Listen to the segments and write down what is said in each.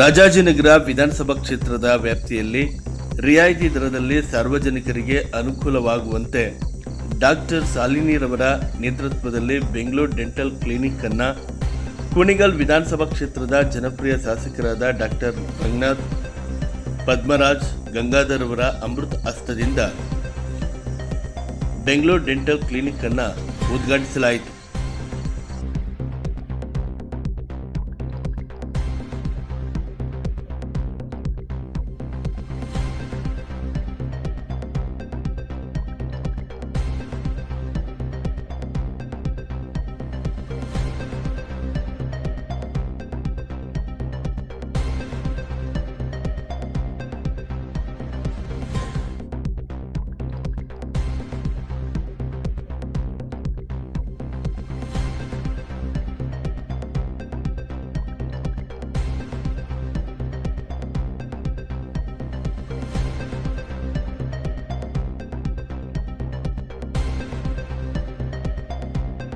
ರಾಜಾಜಿನಗರ ವಿಧಾನಸಭಾ ಕ್ಷೇತ್ರದ ವ್ಯಾಪ್ತಿಯಲ್ಲಿ ರಿಯಾಯಿತಿ ದರದಲ್ಲಿ ಸಾರ್ವಜನಿಕರಿಗೆ ಅನುಕೂಲವಾಗುವಂತೆ ಡಾಕ್ಟರ್ ಸಾಲಿನಿರವರ ನೇತೃತ್ವದಲ್ಲಿ ಬೆಂಗಳೂರು ಡೆಂಟಲ್ ಕ್ಲಿನಿಕ್ ಅನ್ನು ಕುಣಿಗಲ್ ವಿಧಾನಸಭಾ ಕ್ಷೇತ್ರದ ಜನಪ್ರಿಯ ಶಾಸಕರಾದ ಡಾಕ್ಟರ್ ರಂಗನಾಥ್ ಪದ್ಮರಾಜ್ ಗಂಗಾಧರ್ ಅವರ ಅಮೃತ ಹಸ್ತದಿಂದ ಬೆಂಗಳೂರು ಡೆಂಟಲ್ ಕ್ಲಿನಿಕ್ ಅನ್ನು ಉದ್ಘಾಟಿಸಲಾಯಿತು.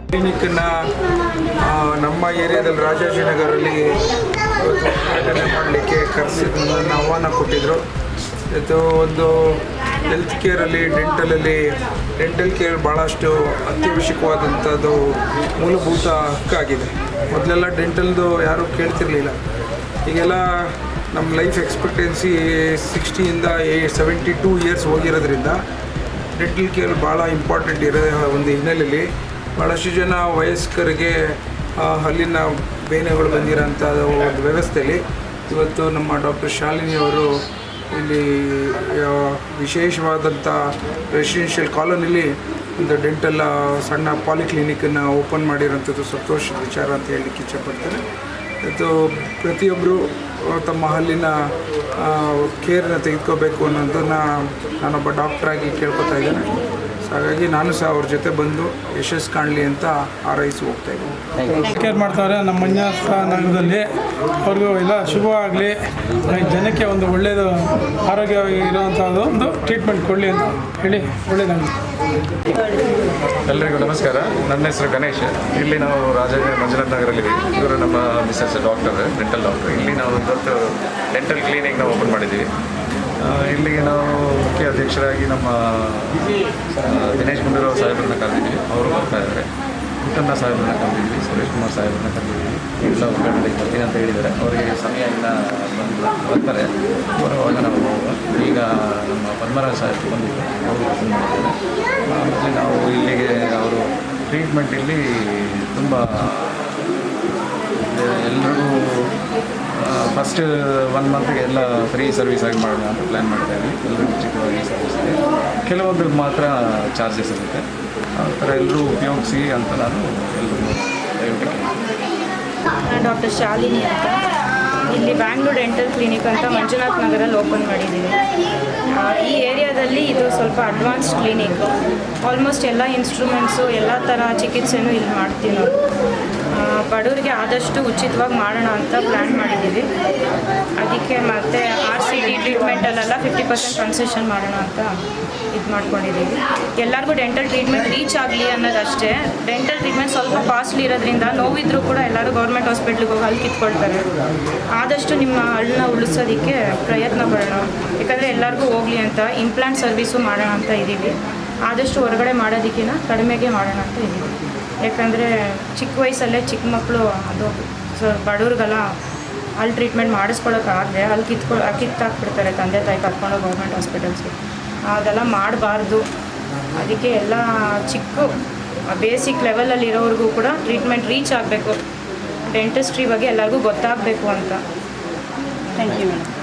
ಕ್ಲಿನಿಕ್ಕನ್ನು ನಮ್ಮ ಏರಿಯಾದಲ್ಲಿ ರಾಜಾಜಿನಗರಲ್ಲಿ ಉದ್ಘಾಟನೆ ಮಾಡಲಿಕ್ಕೆ ಕರೆಸಿದ್ರು ನನ್ನ ಆಹ್ವಾನ ಕೊಟ್ಟಿದ್ದರು ಇದು ಒಂದು ಹೆಲ್ತ್ ಕೇರಲ್ಲಿ ಡೆಂಟಲಲ್ಲಿ ಡೆಂಟಲ್ ಕೇರ್ ಭಾಳಷ್ಟು ಅತ್ಯವಶ್ಯಕವಾದಂಥದ್ದು ಮೂಲಭೂತ ಹಕ್ಕಾಗಿದೆ. ಮೊದಲೆಲ್ಲ ಡೆಂಟಲ್ದು ಯಾರೂ ಕೇಳ್ತಿರ್ಲಿಲ್ಲ. ಈಗೆಲ್ಲ ನಮ್ಮ ಲೈಫ್ ಎಕ್ಸ್ಪೆಕ್ಟೆನ್ಸಿ ಸಿಕ್ಸ್ಟಿಯಿಂದ ಏ ಸೆವೆಂಟಿ ಟೂ ಇಯರ್ಸ್ ಹೋಗಿರೋದ್ರಿಂದ ಡೆಂಟಲ್ ಕೇರ್ ಭಾಳ ಇಂಪಾರ್ಟೆಂಟ್ ಇರೋ ಒಂದು ಹಿನ್ನೆಲೆಯಲ್ಲಿ ಭಾಳಷ್ಟು ಜನ ವಯಸ್ಕರಿಗೆ ಹಲ್ಲಿನ ಬೇನೆಗಳು ಬಂದಿರೋಂಥ ಒಂದು ವ್ಯವಸ್ಥೆಯಲ್ಲಿ. ಇವತ್ತು ನಮ್ಮ ಡಾಕ್ಟರ್ ಶಾಲಿನಿ ಅವರು ಇಲ್ಲಿ ವಿಶೇಷವಾದಂಥ ರೆಸಿಡೆನ್ಷಿಯಲ್ ಕಾಲೋನಿಲಿ ಒಂದು ಡೆಂಟಲ್ ಸಣ್ಣ ಪಾಲಿಕ್ಲಿನಿಕ್ಕನ್ನು ಓಪನ್ ಮಾಡಿರೋಂಥದ್ದು ಸಂತೋಷದ ವಿಚಾರ ಅಂತ ಹೇಳಲಿಕ್ಕೆ ಇಚ್ಛೆಪಡ್ತೇನೆ ಇದು ಪ್ರತಿಯೊಬ್ಬರು ತಮ್ಮ ಹಲ್ಲಿನ ಕೇರನ್ನು ತೆಗೆದುಕೋಬೇಕು ಅನ್ನೋದನ್ನು ನಾನೊಬ್ಬ ಡಾಕ್ಟ್ರಾಗಿ ಕೇಳ್ಕೊತಾ ಇದ್ದೇನೆ. ಸೊ ಹಾಗಾಗಿ ನಾನು ಸಹ ಅವ್ರ ಜೊತೆ ಬಂದು ಯಶಸ್ಸು ಕಾಣಲಿ ಅಂತ ಹಾರೈಸಿ ಹೋಗ್ತಾ ಇದ್ದೀನಿ. ಕೇರ್ ಮಾಡ್ತಾರೆ ನಮ್ಮ ಮಂಜುನಾಥ ನಗರದಲ್ಲಿ. ಅವ್ರಿಗೂ ಎಲ್ಲ ಶುಭವಾಗಲಿ ಜನಕ್ಕೆ ಒಂದು ಒಳ್ಳೆಯದು ಆರೋಗ್ಯವಾಗಿ ಇರುವಂಥದ್ದು ಒಂದು ಟ್ರೀಟ್ಮೆಂಟ್ ಕೊಡಲಿ ಅಂತ ಹೇಳಿ ಒಳ್ಳೆಯದಾಗಲಿ. ಎಲ್ಲರಿಗೂ ನಮಸ್ಕಾರ. ನನ್ನ ಹೆಸರು ಗಣೇಶ್. ಇಲ್ಲಿ ನಾವು ರಾಜ ಮಂಜುನಾಥ್ ನಗರಲ್ಲಿ ಇವರು ನಮ್ಮ ಮಿಸ್ಸಸ್ ಡಾಕ್ಟರ್ ಡೆಂಟಲ್ ಡಾಕ್ಟರ್. ಇಲ್ಲಿ ನಾವು ಇವತ್ತು ಡೆಂಟಲ್ ಕ್ಲಿನಿಕ್ ನಾವು ಓಪನ್ ಮಾಡಿದ್ದೀವಿ. ಇಲ್ಲಿಗೆ ನಾವು ಮುಖ್ಯ ಅಧ್ಯಕ್ಷರಾಗಿ ನಮ್ಮ ದಿನೇಶ್ ಗುಂಡೂರಾವ್ ಸಾಹೇಬ್ರನ್ನ ಕರೆದಿದ್ವಿ. ಅವರು ಬರ್ತಾ ಇದ್ದಾರೆ. ಪುಟ್ಟಣ್ಣ ಸಾಹೇಬ್ರನ್ನ ಕರೆದಿದ್ವಿ, ಸುರೇಶ್ ಕುಮಾರ್ ಸಾಹೇಬ್ರನ್ನ ಕರೆದಿದ್ವಿ. ಎಲ್ಲ ಉದ್ಘಾಟನೆಗೆ ಬರ್ತೀನಿ ಅಂತ ಹೇಳಿದ್ದಾರೆ. ಅವರಿಗೆ ಸಮಯ ಇನ್ನು ಬಂದು ಬರ್ತಾರೆ. ಬರುವಾಗ ನಾವು. ಈಗ ನಮ್ಮ ಪದ್ಮರಾಜ್ ಸಾಹೇಬ್ ಬಂದಿದ್ದರು ಅವರು ಮಾಡ್ತಾರೆ ಆಮೇಲೆ ನಾವು ಇಲ್ಲಿಗೆ ಅವರು ಟ್ರೀಟ್ಮೆಂಟ್ ಇಲ್ಲಿ ತುಂಬ ಎಲ್ಲರಿಗೂ ಫಸ್ಟ್ ಒನ್ ಮಂತ್ಗೆ ಎಲ್ಲ ಫ್ರೀ ಸರ್ವಿಸ್ ಆಗಿ ಮಾಡೋಣ ಅಂತ ಪ್ಲ್ಯಾನ್ ಮಾಡ್ತಾ ಇದ್ವಿ. ಉಚಿತವಾಗಿ ಸರ್ವಿಸ್ ಇದೆ ಮಾತ್ರ ಚಾರ್ಜಸ್ ಇರುತ್ತೆ. ಆ ಥರ ಎಲ್ಲರೂ ಉಪಯೋಗಿಸಿ ಅಂತ ನಾನು ಎಲ್ಲರಿಗೂ ಡಾಕ್ಟರ್ ಶಾಲಿನಿ ಅಂತ. ಇಲ್ಲಿ ಬ್ಯಾಂಗ್ಳೂರ್ ಡೆಂಟಲ್ ಕ್ಲಿನಿಕ್ ಅಂತ ಮಂಜುನಾಥ್ ನಗರಲ್ಲಿ ಓಪನ್ ಮಾಡಿದ್ದೀವಿ ಈ ಏರಿಯಾದಲ್ಲಿ ಇದು ಸ್ವಲ್ಪ ಅಡ್ವಾನ್ಸ್ ಕ್ಲಿನಿಕ್ ಆಲ್ಮೋಸ್ಟ್ ಎಲ್ಲ ಇನ್ಸ್ಟ್ರೂಮೆಂಟ್ಸು ಎಲ್ಲ ಥರ ಚಿಕಿತ್ಸೆನೂ ಇಲ್ಲಿ ಮಾಡ್ತೀವಿ ನಾವು ಬಡವರಿಗೆ ಆದಷ್ಟು ಉಚಿತವಾಗಿ ಮಾಡೋಣ ಅಂತ ಪ್ಲ್ಯಾನ್ ಮಾಡಿದ್ದೀವಿ. ಅದಕ್ಕೆ ಮತ್ತು ಆರ್ ಸಿ ಡಿ ಟ್ರೀಟ್ಮೆಂಟಲ್ಲೆಲ್ಲ ಫಿಫ್ಟಿ ಪರ್ಸೆಂಟ್ ಕನ್ಸೆಷನ್ ಮಾಡೋಣ ಅಂತ ಇದು ಮಾಡ್ಕೊಂಡಿದ್ದೀವಿ. ಎಲ್ಲರಿಗೂ ಡೆಂಟಲ್ ಟ್ರೀಟ್ಮೆಂಟ್ ರೀಚ್ ಆಗಲಿ ಅನ್ನೋದಷ್ಟೇ. ಡೆಂಟಲ್ ಟ್ರೀಟ್ಮೆಂಟ್ ಸ್ವಲ್ಪ ಕಾಸ್ಟ್ಲಿ ಇರೋದ್ರಿಂದ ನೋವಿದ್ರೂ ಕೂಡ ಎಲ್ಲರೂ ಗೌರ್ಮೆಂಟ್ ಹಾಸ್ಪಿಟ್ಲಿಗೆ ಹೋಗಿ ಅಲ್ಲಿ ಕಿತ್ಕೊಳ್ತಾರೆ. ಆದಷ್ಟು ನಿಮ್ಮ ಹಳ್ಳನ್ನ ಉಳಿಸೋದಕ್ಕೆ ಪ್ರಯತ್ನ ಪಡೋಣ. ಯಾಕಂದರೆ ಎಲ್ಲರಿಗೂ ಹೋಗಲಿ ಅಂತ ಇಂಪ್ಲಾಂಟ್ ಸರ್ವಿಸು ಮಾಡೋಣ ಅಂತ ಇದ್ದೀವಿ ಆದಷ್ಟು ಹೊರಗಡೆ ಮಾಡೋದಕ್ಕಿಂತ ಕಡಿಮೆಗೆ ಮಾಡೋಣ ಅಂತ ಇದ್ದೀನಿ ಯಾಕಂದರೆ ಚಿಕ್ಕ ವಯಸ್ಸಲ್ಲೇ ಚಿಕ್ಕ ಮಕ್ಕಳು ಅದು, ಸೊ ಬಡವ್ರಿಗೆಲ್ಲ ಅಲ್ಲಿ ಟ್ರೀಟ್ಮೆಂಟ್ ಮಾಡಿಸ್ಕೊಳಕ್ಕಾಗದೆ ಅಲ್ಲಿ ಕಿತ್ಕೊ, ಕಿತ್ತಾಕ್ಬಿಡ್ತಾರೆ ತಂದೆ ತಾಯಿ ಕರ್ಕೊಂಡು ಗೌರ್ಮೆಂಟ್ ಹಾಸ್ಪಿಟಲ್ಸ್ಗೆ ಅದೆಲ್ಲ ಮಾಡಬಾರ್ದು. ಅದಕ್ಕೆ ಎಲ್ಲ ಚಿಕ್ಕ ಬೇಸಿಕ್ ಲೆವೆಲಲ್ಲಿ ಇರೋರಿಗೂ ಕೂಡ ಟ್ರೀಟ್ಮೆಂಟ್ ರೀಚ್ ಆಗಬೇಕು. ಡೆಂಟಿಸ್ಟ್ರಿ ಬಗ್ಗೆ ಎಲ್ಲರಿಗೂ ಗೊತ್ತಾಗಬೇಕು ಅಂತ. Thank you madam